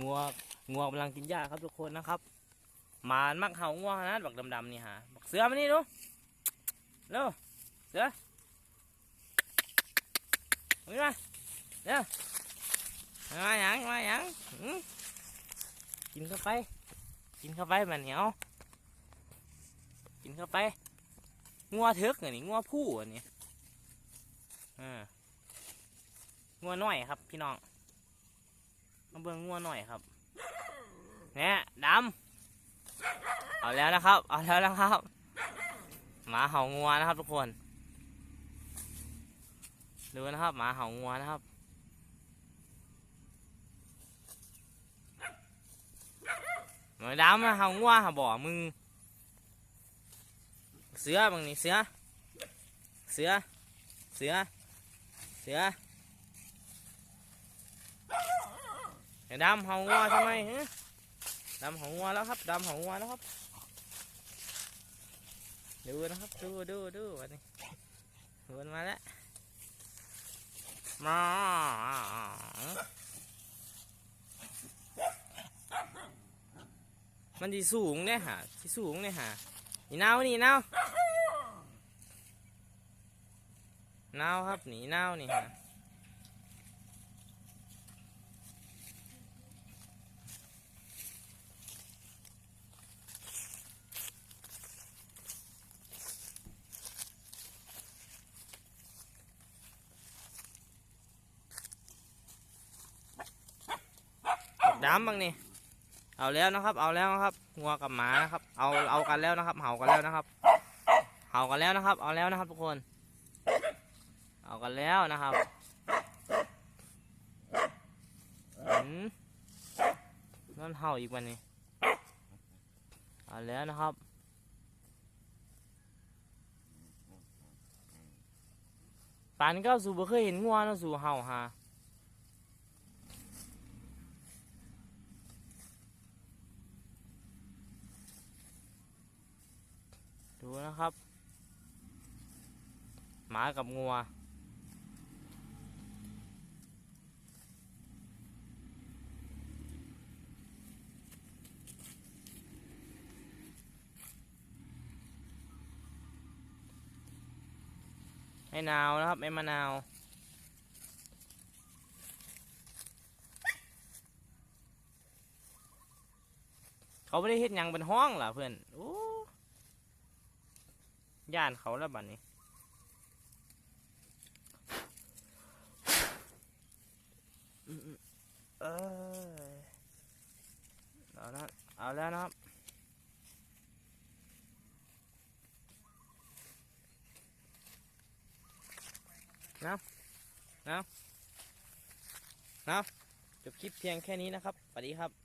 งัวงัวกำลังกินหญ้าครับทุกคนนะครับหมานมักเห่างัวนะบักดำๆนี่ฮะบักเสือมานี่ดูเร็วเสือมามาเร็วมาหยังมาหยังกินเข้าไป กินเข้าไปมันเหนียวกินเข้าไปงัวเถิกอันนี้งัวผู้อันนี้อ่างัวน้อยครับพี่น้อง มาเบิ่งงัวหน้อยครับเนี่ยดำเอาแล้วนะครับ เอาแล้วนะครับหมาเห่างัวนะครับ ทุกคนดูนะครับหมาเห่างัวนะครับหมาดำมาเห่างัวหาบ่อมึงเสือบางนี่เสือ เสือ เสือ เสือไอ้ ดำห่างัวทำไมฮะดำห่างัวแล้วครับดำห่างัวแล้วครับ ดูนะครับ ดูดูดูวันนี้ดูมันมาแล้วมามันดีสูงเนี่ยฮะที่สูงเนี่ยฮะนี่นาวนี่นาวนาครับหนีนานี่ฮะ ดำบ้างนี่เอาแล้วนะครับ เอาแล้วนะครับงัวกับหมานะครับ เอาเอากันแล้วนะครับ เห่ากันแล้วนะครับ เห่ากันแล้วนะครับ เอาแล้วนะครับ ทุกคน เอากันแล้วนะครับอืมนั่นเห่าอีกวันนี้เอาแล้วนะครับปานก็สู่บ่เคยเห็นงัวนะสู่เห่าฮะ ดู นะครับ หมากับงัวไม่นาวนะครับไม่มะนาวเขาไม่ได้เฮ็ดยังเป็นห้องเหรอเพื่อนโอ้ ย่านเขาแล้วบัดนนี้ เอยเอาละเอาแล้วนะครับนะนะนะจบคลิปเพียงแค่นี้นะครับสวัสดีครับ